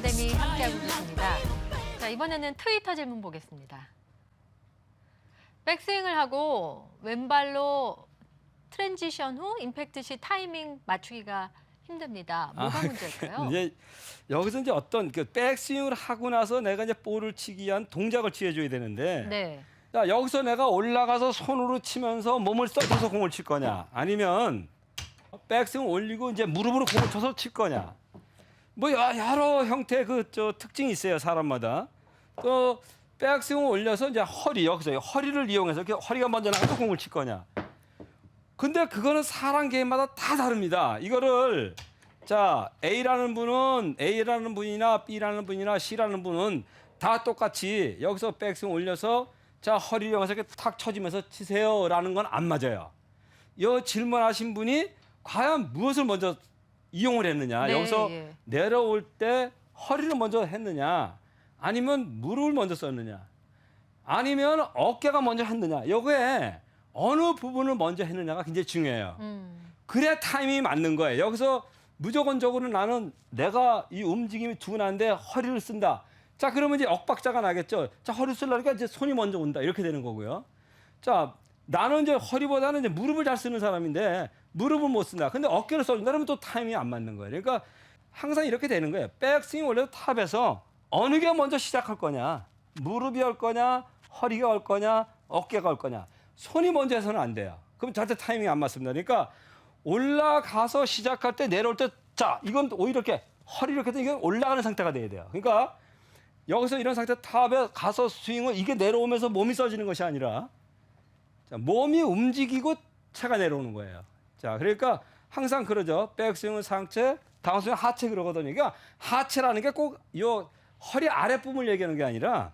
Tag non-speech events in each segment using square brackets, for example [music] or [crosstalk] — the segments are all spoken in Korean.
아카데미 함께하고 계십니다. 자, 이번에는 트위터 질문 보겠습니다. 백스윙을 하고 왼발로 트랜지션 후 임팩트 시 타이밍 맞추기가 힘듭니다. 뭐가 아, 문제일까요? [laughs] 이제 여기서 이제 어떤 그 백스윙을 하고 나서 내가 이제 볼을 치기 위한 동작을 취해줘야 되는데 네. 야, 여기서 내가 올라가서 손으로 치면서 몸을 써줘서 공을 칠 거냐 아니면 백스윙 올리고 이제 무릎으로 공을 쳐서 칠 거냐 뭐 여- 여러 형태의 그저 특징이 있어요 사람마다 또 백스윙 올려서 이제 허리 여기서 허리를 이용해서 이렇게 허리가 먼저 나가서 공을 칠 거냐 근데 그거는 사람 개인마다 다 다릅니다. 이거를 자 A라는 분은 A라는 분이나 B라는 분이나 C라는 분은 다 똑같이 여기서 백스윙 올려서 자 허리 이용해서 이렇게 탁 쳐지면서 치세요라는 건 안 맞아요. 이 질문하신 분이 과연 무엇을 먼저 이용을 했느냐 네, 여기서 예. 내려올 때 허리를 먼저 했느냐 아니면 무릎을 먼저 썼느냐 아니면 어깨가 먼저 했느냐 여기에 어느 부분을 먼저 했느냐가 굉장히 중요해요. 음. 그래야 타이밍이 맞는 거예요. 여기서 무조건적으로 나는 내가 이 움직임이 둔한데 허리를 쓴다. 자 그러면 이제 억박자가 나겠죠. 자 허리 쓰려니까 이제 손이 먼저 온다 이렇게 되는 거고요. 자 나는 이제 허리보다는 이제 무릎을 잘 쓰는 사람인데 무릎을 못 쓴다. 근데 어깨를 써준다 그러면 또 타이밍이 안 맞는 거예요. 그러니까 항상 이렇게 되는 거예요. 백스윙 원래 탑에서 어느 게 먼저 시작할 거냐, 무릎이 올 거냐, 허리가 올 거냐, 어깨가 올 거냐. 손이 먼저 해서는 안 돼요. 그럼 절대 타이밍이 안 맞습니다. 그러니까 올라가서 시작할 때 내려올 때 자 이건 오히려 이렇게 허리 이렇게 되면 이게 올라가는 상태가 돼야 돼요. 그러니까 여기서 이런 상태 탑에 가서 스윙을 이게 내려오면서 몸이 써지는 것이 아니라 자, 몸이 움직이고 채가 내려오는 거예요. 자, 그러니까 항상 그러죠. 백스윙은 상체, 다운스윙은 하체 그러거든요. 그러니까 하체라는 게 꼭 요 허리 아랫부분을 얘기하는 게 아니라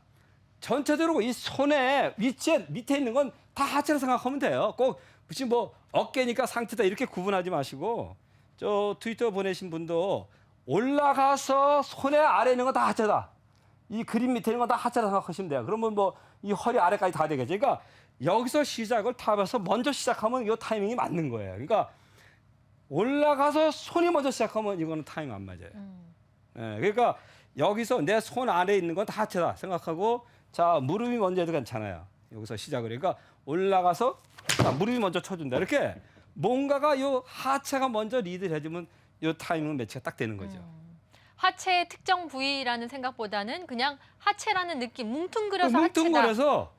전체적으로 이 손의 위치에 밑에 있는 건 다 하체로 생각하면 돼요. 꼭 무슨 뭐 어깨니까 상체다 이렇게 구분하지 마시고 저 트위터 보내신 분도 올라가서 손의 아래 있는 건 다 하체다. 이 그림 밑에 있는 건 다 하체라 생각하시면 돼요. 그러면 뭐 이 허리 아래까지 다 되겠죠. 그러니까 여기서 시작을 탑에서 먼저 시작하면 이 타이밍이 맞는 거예요. 그러니까 올라가서 손이 먼저 시작하면 이거는 타이밍 안 맞아요. 음. 예, 그러니까 여기서 내 손 안에 있는 건 다 하체다 생각하고 자 무릎이 먼저 해도 괜찮아요. 여기서 시작을 그러니까 올라가서 자, 무릎이 먼저 쳐준다 이렇게 뭔가가 요 하체가 먼저 리드를 해주면 요 타이밍 매치가 딱 되는 거죠. 음. 하체의 특정 부위라는 생각보다는 그냥 하체라는 느낌, 뭉뚱그려서 하체다. 뭉뚱그려서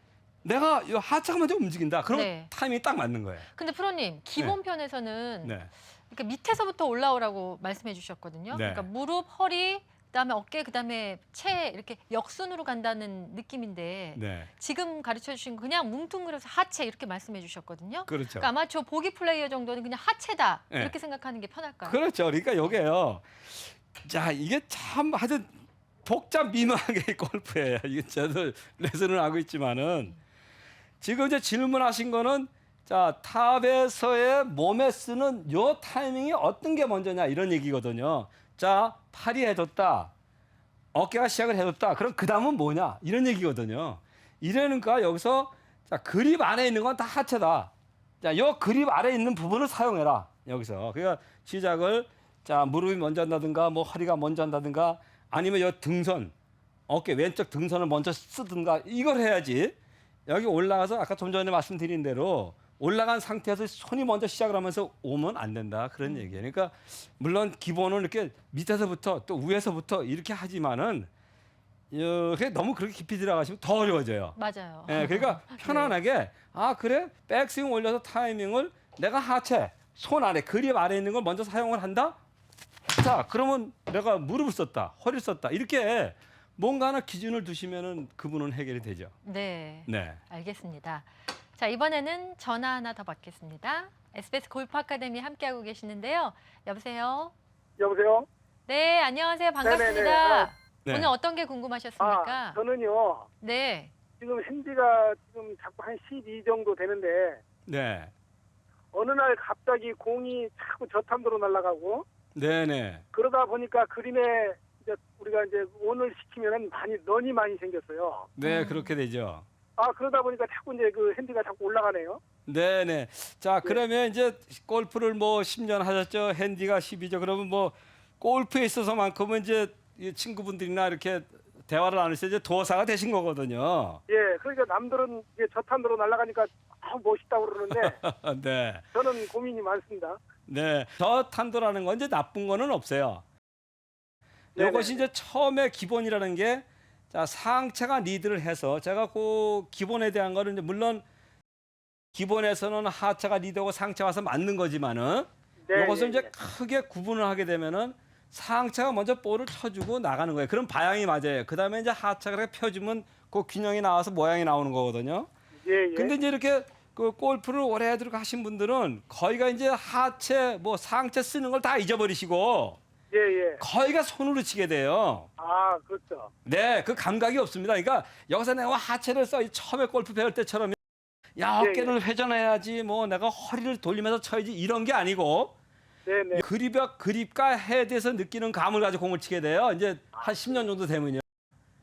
내가 요 하체가 먼저 움직인다. 그러면 네. 타이밍이 딱 맞는 거예요. 근데 프로님 기본 편에서는 네. 그러니까 밑에서부터 올라오라고 말씀해 주셨거든요. 네. 그러니까 무릎, 허리, 그다음에 어깨, 그다음에 채 이렇게 역순으로 간다는 느낌인데 네. 지금 가르쳐 주신 거 그냥 뭉뚱그려서 하체 이렇게 말씀해 주셨거든요. 그렇죠. 그러니까 아마추어 보기 플레이어 정도는 그냥 하체다 네. 이렇게 생각하는 게 편할까요? 그렇죠. 그러니까 요게요. 자, 이게 참 아주 복잡 미묘하게 [laughs] 골프예요. 이게 저도 레슨을 하고 있지만은 지금 이제 질문하신 거는 자, 탑에서의 몸에 쓰는 요 타이밍이 어떤 게 먼저냐 이런 얘기거든요. 자, 팔이 해줬다. 어깨가 시작을 해줬다. 그럼 그 다음은 뭐냐? 이런 얘기거든요. 이러니까 여기서 자, 그립 안에 있는 건 다 하체다. 자, 요 그립 아래 있는 부분을 사용해라. 여기서. 그러니까 시작을 자, 무릎이 먼저 한다든가 뭐 허리가 먼저 한다든가 아니면 요 등선, 어깨 왼쪽 등선을 먼저 쓰든가 이걸 해야지. 여기 올라가서 아까 좀 전에 말씀드린 대로 올라간 상태에서 손이 먼저 시작을 하면서 오면 안 된다. 그런 얘기예요. 그러니까 물론 기본은 이렇게 밑에서부터 또 위에서부터 이렇게 하지만은 이렇게 너무 그렇게 깊이 들어가시면 더 어려워져요. 맞아요. 예, 그러니까 [laughs] 편안하게 아 그래 백스윙 올려서 타이밍을 내가 하체 손 아래 그립 아래 있는 걸 먼저 사용을 한다. 자 그러면 내가 무릎을 썼다, 허리를 썼다 이렇게 뭔가 하나 기준을 두시면은 그분은 해결이 되죠. 네. 네. 알겠습니다. 자, 이번에는 전화 하나 더 받겠습니다. SBS 골프 아카데미 함께하고 계시는데요. 여보세요? 여보세요? 네, 안녕하세요. 반갑습니다. 네네네. 아, 네. 오늘 어떤 게 궁금하셨습니까? 아, 저는요, 네. 지금 핸디가 지금 자꾸 한 12 정도 되는데, 네. 어느 날 갑자기 공이 자꾸 저탄도로 날아가고, 네 네. 그러다 보니까 그림에 이제 우리가 이제 온을 시키면은 많이, 런이 많이 생겼어요. 네 음. 그렇게 되죠. 아, 그러다 보니까 자꾸 이제 그 핸디가 자꾸 올라가네요. 네네. 자 그러면 이제 골프를 뭐 10년 하셨죠. 핸디가 10이죠. 그러면 뭐 골프에 있어서만큼은 이제 이 친구분들이나 이렇게 대화를 나누실 때 이제 도사가 되신 거거든요. 예, 그러니까 남들은 이제 저탄으로 날아가니까 아 멋있다 고 그러는데 [laughs] 네. 저는 고민이 많습니다. 네. 저탄도라는 건 이제 나쁜 거는 없어요. 네네. 이것이 이제 처음에 기본이라는 게 자, 상체가 리드를 해서 제가 그 기본에 대한 거는 이제 물론 기본에서는 하체가 리드하고 상체가 와서 맞는 거지만은 네, 이것을 예, 이제 예. 크게 구분을 하게 되면은 상체가 먼저 볼을 쳐주고 나가는 거예요. 그럼 방향이 맞아요. 그 다음에 이제 하체가 이렇게 펴주면 그 균형이 나와서 모양이 나오는 거거든요. 예, 예. 근데 이제 이렇게 그 골프를 오래도록 하신 분들은 거의가 이제 하체 뭐 상체 쓰는 걸 다 잊어버리시고 예, 예. 거의가 손으로 치게 돼요. 아, 그렇죠. 네, 그 감각이 없습니다. 그러니까 여기서 내가 하체를 써이 처음에 골프 배울 때처럼 야 예, 어깨를 회전해야지 뭐 내가 허리를 돌리면서 쳐야지 이런 게 아니고 네, 네. 그립과 그립과 헤드에서 느끼는 감을 가지고 공을 치게 돼요. 이제 한 10년 정도 되면요.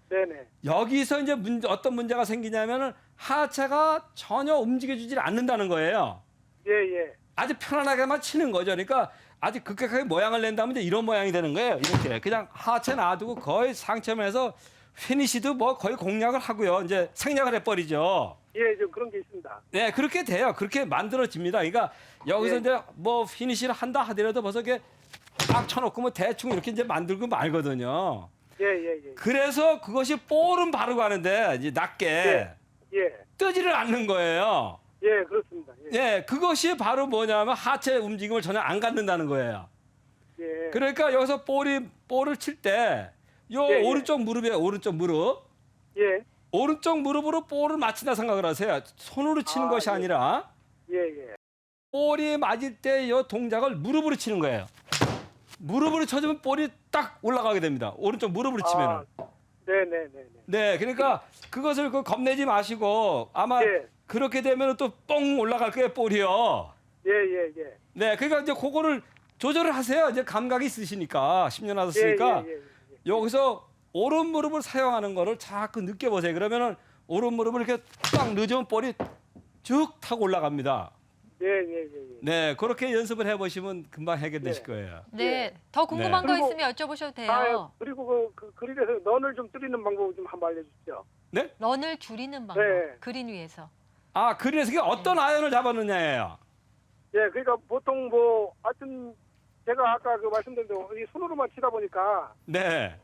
네, 네. 여기서 이제 문제, 어떤 문제가 생기냐면은 하체가 전혀 움직여주질 않는다는 거예요. 예, 예. 아주 편안하게만 치는 거죠. 그러니까 아주 급격하게 모양을 낸다면 이제 이런 모양이 되는 거예요. 이렇게 그냥 하체 놔두고 거의 상체만 해서 피니시도 뭐 거의 공략을 하고요. 이제 생략을 해버리죠. 예, 좀 그런 게 있습니다. 네, 그렇게 돼요. 그렇게 만들어집니다. 그러니까 여기서 예. 이제 뭐 피니시를 한다 하더라도 벌써 이게 딱 쳐놓고 뭐 대충 이렇게 이제 만들고 말거든요. 예, 예, 예. 그래서 그것이 볼은 바로 가는데 이제 낮게 예. 예. 뜨지를 않는 거예요. 예, 그렇습니다. 예. 예, 그것이 바로 뭐냐면 하체 움직임을 전혀 안 갖는다는 거예요. 예. 그러니까 여기서 볼이 볼을 칠 때 요 예, 예. 오른쪽 무릎에 오른쪽 무릎 예. 오른쪽 무릎으로 볼을 맞힌다 생각을 하세요. 손으로 치는 아, 것이 예. 아니라 예, 예. 볼이 맞을 때이 동작을 무릎으로 치는 거예요. 무릎으로 쳐주면 볼이 딱 올라가게 됩니다. 오른쪽 무릎으로 치면은. 아, 네, 네, 네, 네. 네, 그러니까 그것을 그 겁내지 마시고 아마 예. 그렇게 되면 또 뻥 올라갈 거예요, 볼이요. 예, 예, 예. 네, 그러니까 이제 그거를 조절을 하세요. 이제 감각이 있으시니까 10년 하셨으니까 예, 예, 예, 예. 여기서 오른 무릎을 사용하는 거를 자꾸 느껴보세요. 그러면은 오른 무릎을 이렇게 딱 늦으면 볼이 쭉 타고 올라갑니다. 예, 예, 예, 예. 네, 그렇게 연습을 해보시면 금방 해결되실 네. 거예요. 네. 예. 더 궁금한 네. 거 그리고- 있으면 여쭤보셔도 돼요. 아, 그리고 그, 그 그릴에서 런을 좀 줄이는 방법 좀 한번 알려주시죠. 네? 런을 줄이는 방법. 네. 그린 위에서. 아, 그래서 이게 어떤 아이언을 잡았느냐예요. 예, 그러니까 보통 뭐 하여튼 제가 아까 그 말씀드린 대로 이 손으로만 치다 보니까 네.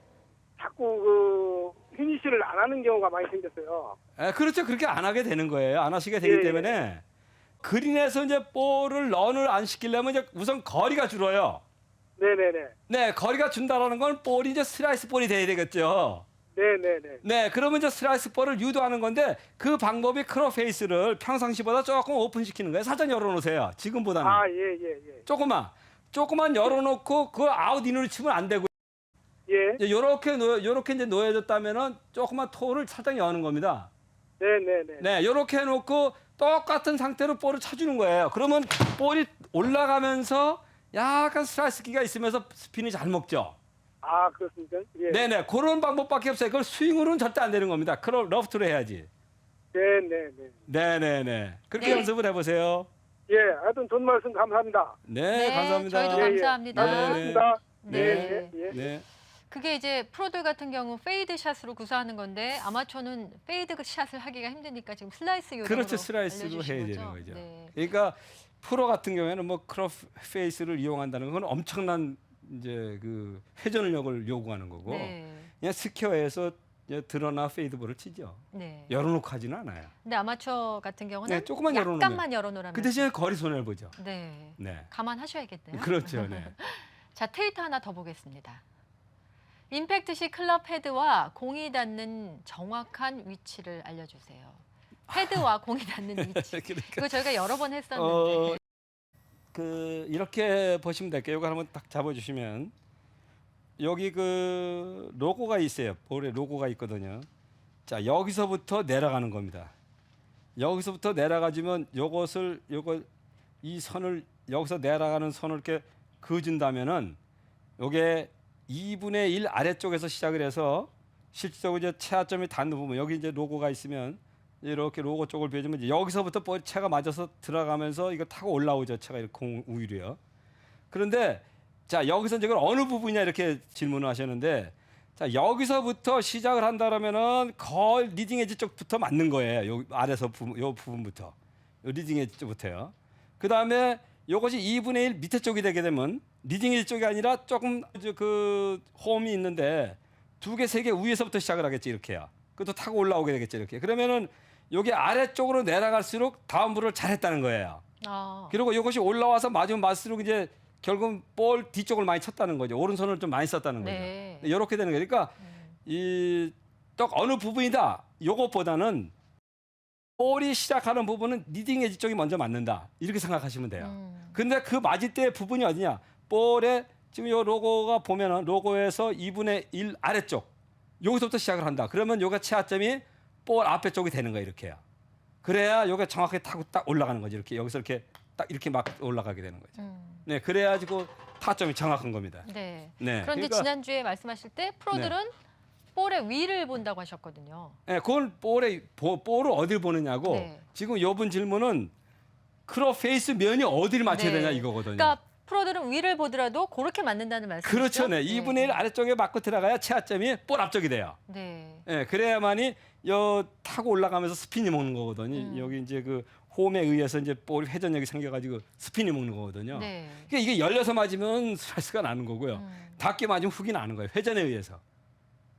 자꾸 그 피니시를 안 하는 경우가 많이 생겼어요. 아, 그렇죠. 그렇게 안 하게 되는 거예요. 안 하시게 되기 예, 때문에 그린에서 이제 볼을 런을 안 시키려면 이제 우선 거리가 줄어요. 네, 네, 네. 네, 거리가 준다라는 건 볼이 이제 슬라이스 볼이 돼야 되겠죠. 네, 네, 네. 네, 그러면 이제 슬라이스 볼을 유도하는 건데 그 방법이 크로 페이스를 평상시보다 조금 오픈시키는 거예요. 살짝 열어놓으세요. 지금보다는 아, 예, 예, 예. 조금만 조금만 열어놓고 그 아웃 인으로 치면 안 되고 예. 이제 요렇게 놓여 요렇게 이제 놓여졌다면은 조금만 토를 살짝 여는 겁니다. 네, 네, 네. 네, 요렇게 해놓고 똑같은 상태로 볼을 쳐주는 거예요. 그러면 볼이 올라가면서 약간 슬라이스기가 있으면서 스핀이 잘 먹죠. 아, 그렇습니까? 예. 네네, 그런 방법밖에 없어요. 그걸 스윙으로는 절대 안 되는 겁니다. 크로 러프트로 해야지. 네, 네, 네. 네네네. 그렇게 네. 연습을 해보세요. 예, 하여튼 좋은 말씀 감사합니다. 네, 네, 감사합니다. 저희도 예, 예. 감사합니다. 네, 네. 고맙습니다. 네. 예, 예. 네. 그게 이제 프로들 같은 경우 페이드 샷으로 구사하는 건데 아마추어는 페이드 샷을 하기가 힘드니까 지금 슬라이스 요령으로 그렇죠, 슬라이스로 알려주신 해야? 되는 거죠. 네. 그러니까 프로 같은 경우에는 뭐 크롭 페이스를 이용한다는 건 엄청난 이제 그 회전력을 요구하는 거고 네. 그냥 스퀘어에서 이제 드러나 페이드볼을 치죠. 네. 열어놓고 하지는 않아요. 근데 아마추어 같은 경우는 네, 조금만 열어놓으면. 약간만 열어놓으면 그 대신에 거리 손해를 보죠. 네. 네. 감안하셔야겠네요. 그렇죠. 네. [laughs] 자, 테이트 하나 더 보겠습니다. 임팩트 시 클럽 헤드와 공이 닿는 정확한 위치를 알려주세요. [laughs] 헤드와 공이 닿는 위치. [laughs] 그러니까 이거 저희가 여러 번 했었는데. 어, 그 이렇게 보시면 될게요. 이거 한번 딱 잡아주시면 여기 그 로고가 있어요. 볼에 로고가 있거든요. 자 여기서부터 내려가는 겁니다. 여기서부터 내려가지면 요것을 요거 이 선을 여기서 내려가는 선을 이렇게 그어준다면은 요게 2분의 1 아래쪽에서 시작을 해서 실질적으로 이제 체하점이 닿는 부분 여기 이제 로고가 있으면 이렇게 로고 쪽을 비워주면 여기서부터 볼 채가 맞아서 들어가면서 이거 타고 올라오죠 채가 이렇게 공 우위로요. 그런데 자 여기서 이제 어느 부분이냐 이렇게 질문을 하셨는데 자 여기서부터 시작을 한다라면은 거의 리딩 에지 쪽부터 맞는 거예요. 요 아래서 부분, 요 부분부터 요 리딩 에지 쪽부터요. 그 다음에 요것이 2분의 1 밑에 쪽이 되게 되면 리딩 에지 쪽이 아니라 조금 저그 홈이 있는데 두 개 세 개 위에서부터 시작을 하겠지 이렇게요. 그것도 타고 올라오게 되겠죠 이렇게. 그러면은 여기 아래쪽으로 내려갈수록 다음 불을 잘했다는 거예요. 아, 그리고 이것이 올라와서 맞으면 맞을수록 이제 결국 볼 뒤쪽을 많이 쳤다는 거죠. 오른손을 좀 많이 썼다는 거죠. 네. 이렇게 되는 거예요. 그러니까 음. 이딱 어느 부분이다. 요것보다는 볼이 시작하는 부분은 리딩 에지 쪽이 먼저 맞는다. 이렇게 생각하시면 돼요. 음. 근데 그 맞을 때 부분이 어디냐? 볼에 지금 요 로고가 보면은 로고에서 2분의 1 아래쪽 여기서부터 시작을 한다. 그러면 요가 최하점이 볼 앞에 쪽이 되는 거예요. 이렇게요. 그래야 요가 정확하게 타고 딱 올라가는 거죠. 이렇게 여기서 이렇게 딱 이렇게 막 올라가게 되는 거죠. 음. 네, 그래야지고 타점이 정확한 겁니다. 네. 네. 그런데 그러니까, 지난주에 말씀하실 때 프로들은 볼의 위를 본다고 하셨거든요. 네, 그건 볼에 보- 볼을 어딜 보느냐고. 네. 지금 요번 질문은 크롭 페이스 면이 어디를 맞춰야 네. 되냐 이거거든요. 그러니까 프로들은 위를 보더라도 그렇게 맞는다는 말씀이죠. 그렇죠, 네. 2분의 1 아래쪽에 맞고 들어가야 최하점이 볼 앞쪽이 돼요. 네. 예, 그래야만이 요 타고 올라가면서 스핀이 먹는 거거든요. 음. 여기 이제 그 홈에 의해서 이제 볼 회전력이 생겨가지고 스핀이 먹는 거거든요. 네. 그러니까 이게 열려서 맞으면 스트레스가 나는 거고요. 음. 닿게 맞으면 훅이 나는 거예요. 회전에 의해서.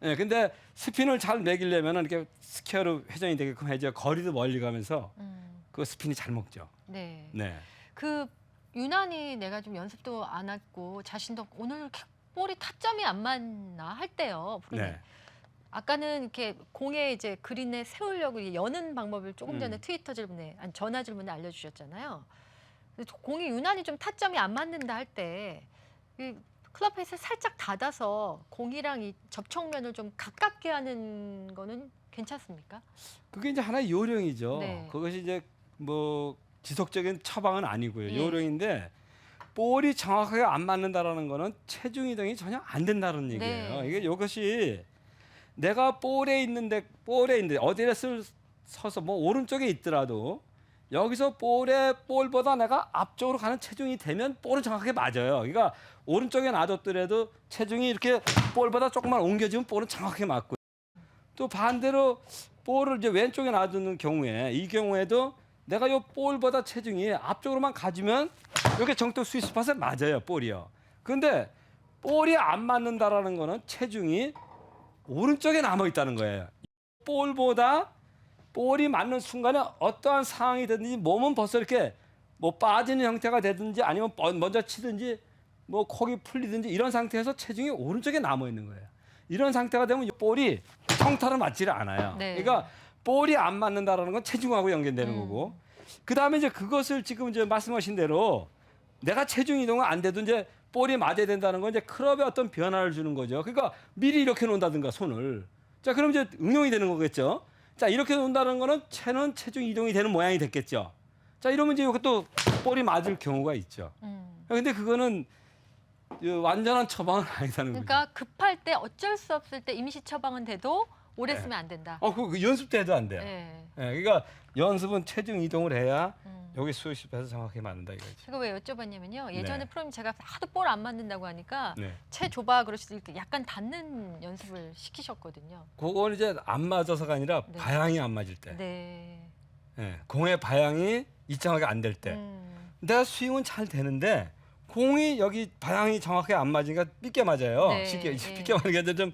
예, 근데 스핀을 잘 매기려면 은 이렇게 스퀘어로 회전이 되게끔 해줘야 거리도 멀리 가면서 음. 그 스핀이 잘 먹죠. 네. 네. 그 유난히 내가 좀 연습도 안 했고 자신도 없고 오늘 볼이 타점이 안 맞나 할 때요. 네. 아까는 이렇게 공에 이제 그린에 세우려고 이 여는 방법을 조금 전에 음. 트위터 질문에 아니 전화 질문에 알려주셨잖아요. 근데 공이 유난히 좀 타점이 안 맞는다 할때이 클럽 페이스를 살짝 닫아서 공이랑 이 접촉면을 좀 가깝게 하는 거는 괜찮습니까? 그게 이제 하나의 요령이죠. 네. 그것이 이제 뭐 지속적인 처방은 아니고요. 예. 요령인데 볼이 정확하게 안 맞는다라는 거는 체중 이동이 전혀 안 된다는 얘기예요. 네. 이게 이것이 내가 볼에 있는데 볼에 있는데 어디에 쓸 서서 뭐 오른쪽에 있더라도 여기서 볼에 볼보다 내가 앞쪽으로 가는 체중이 되면 볼은 정확하게 맞아요. 그러니까 오른쪽에 놔뒀더라도 체중이 이렇게 볼보다 조금만 옮겨지면 볼은 정확하게 맞고 또 반대로 볼을 이제 왼쪽에 놔두는 경우에 이 경우에도 내가 요 볼보다 체중이 앞쪽으로만 가지면 이렇게 정통 스위스 팟에 맞아요 볼이요. 근데 볼이 안 맞는다라는 거는 체중이 오른쪽에 남아 있다는 거예요. 볼보다 볼이 맞는 순간에 어떠한 상황이 되든지 몸은 벌써 이렇게 뭐 빠지는 형태가 되든지 아니면 번- 먼저 치든지 뭐 콕이 풀리든지 이런 상태에서 체중이 오른쪽에 남아 있는 거예요. 이런 상태가 되면 이 볼이 평타를 맞지를 않아요. 네. 그러니까 볼이 안 맞는다라는 건 체중하고 연결되는 음. 거고. 그다음에 이제 그것을 지금 이제 말씀하신 대로 내가 체중 이동은 안 돼도 이제 볼이 맞아야 된다는 건 이제 클럽에 어떤 변화를 주는 거죠. 그러니까 미리 이렇게 놓는다든가 손을. 자, 그럼 이제 응용이 되는 거겠죠. 자, 이렇게 놓는다는 거는 체는 체중 이동이 되는 모양이 됐겠죠. 자, 이러면 이제 이것도 볼이 맞을 경우가 있죠. 음. 근데 그거는 그 완전한 처방은 아니다는 거죠. 그러니까 급할 때 어쩔 수 없을 때 임시 처방은 돼도 오래 네. 쓰면 안 된다. 어, 그, 그 연습 때도 안 돼요. 네. 예, 그러니까 연습은 체중 이동을 해야 음. 여기 수십에서 정확하게 맞는다 이거죠. 제가 왜 여쭤봤냐면요. 예전에 네. 프로님 제가 하도 볼 안 맞는다고 하니까 네. 채 좁아 때 약간 닿는 연습을 시키셨거든요. 그건 이제 안 맞아서가 아니라 네. 방향이 안 맞을 때. 네. 예, 공의 방향이 일정하게 안 될 때. 음. 내가 스윙은 잘 되는데 공이 여기 방향이 정확하게 안 맞으니까 삐게 맞아요. 네, 쉽게 네. 삐게 맞는 게 아니라 좀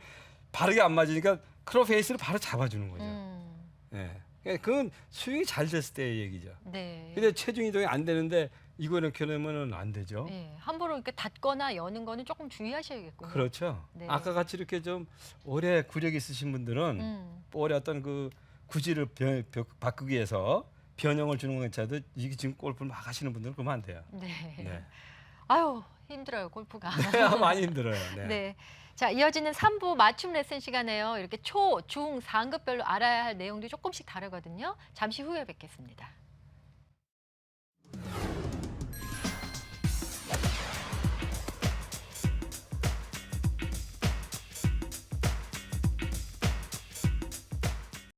바르게 안 맞으니까 크롭 페이스를 바로 잡아주는 거죠. 음. 예. 그러니까 그건 스윙이 잘 됐을 때의 얘기죠. 네. 근데 체중 이동이 안 되는데 이거 이렇게 놓으면 안 되죠. 네. 함부로 이렇게 닫거나 여는 거는 조금 주의하셔야겠군요. 그렇죠. 네. 아까 같이 이렇게 좀 오래 구력이 있으신 분들은 음. 볼의 어떤 그 구질을 변, 변- 바꾸기 위해서 변형을 주는 건 괜찮아도 이게 지금 골프를 막 하시는 분들은 그러면 안 돼요. 네. 네. 아유 힘들어요 골프가. [laughs] 많이 힘들어요. 네. 네. 자, 이어지는 3부 맞춤 레슨 시간에요. 이렇게 초, 중, 상급별로 알아야 할 내용도 조금씩 다르거든요. 잠시 후에 뵙겠습니다.